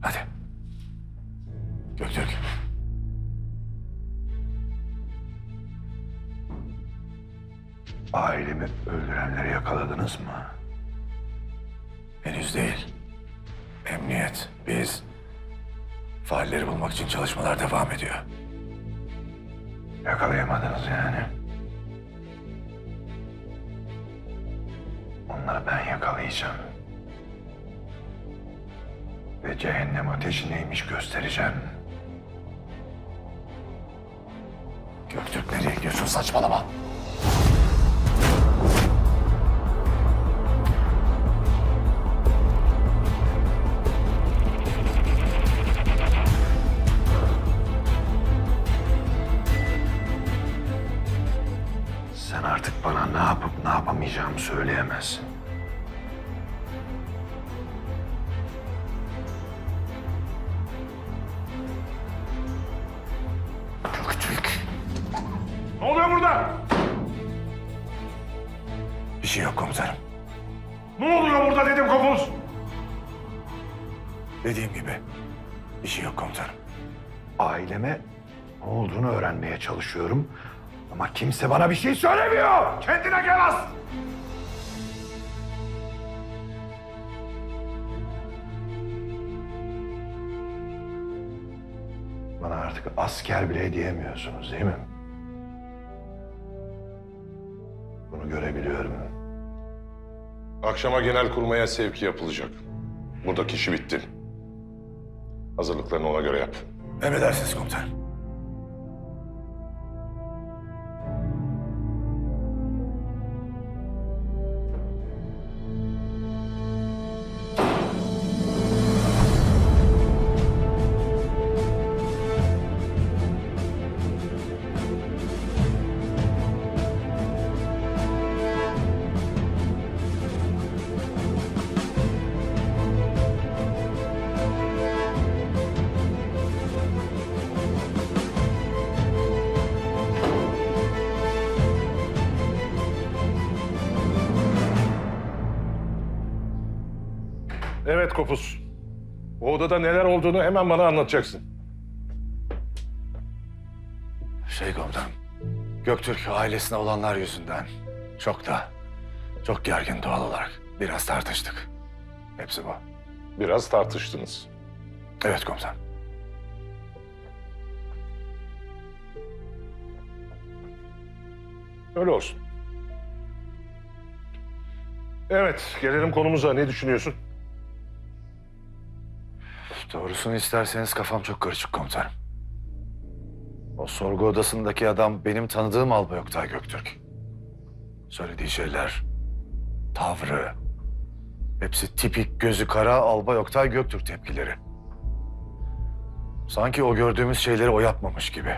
Hadi. Göktürk. Ailemi öldürenleri yakaladınız mı? Henüz değil. Emniyet, biz failleri bulmak için çalışmalar devam ediyor. Yakalayamadınız yani. Onları ben yakalayacağım. Ve cehennem ateşi neymiş göstereceğim. Göktürk nereye gidiyorsun saçmalama. Sen artık bana ne yapıp ne yapamayacağımı söyleyemezsin. Oluyor burada? Bir şey yok komutanım. Ne oluyor burada dedim kopuz. Dediğim gibi bir şey yok komutanım. Aileme ne olduğunu öğrenmeye çalışıyorum. Ama kimse bana bir şey söylemiyor. Kendine gel az. Bana artık asker bile diyemiyorsunuz değil mi? Görebiliyorum. Akşama genel kurmaya sevki yapılacak. Buradaki işi bitti. Hazırlıklarını ona göre yap. Emredersiniz komutanım. Evet Kopuz. O odada neler olduğunu hemen bana anlatacaksın. Şey komutanım. Göktürk ailesine olanlar yüzünden çok da çok gergin doğal olarak. Biraz tartıştık. Hepsi bu. Biraz tartıştınız. Evet komutanım. Öyle olsun. Evet, gelelim konumuza. Ne düşünüyorsun? Doğrusunu isterseniz kafam çok karışık komutanım. O sorgu odasındaki adam benim tanıdığım Albay Oktay Göktürk. Söylediği şeyler, tavrı, hepsi tipik gözü kara Albay Oktay Göktürk tepkileri. Sanki o gördüğümüz şeyleri o yapmamış gibi.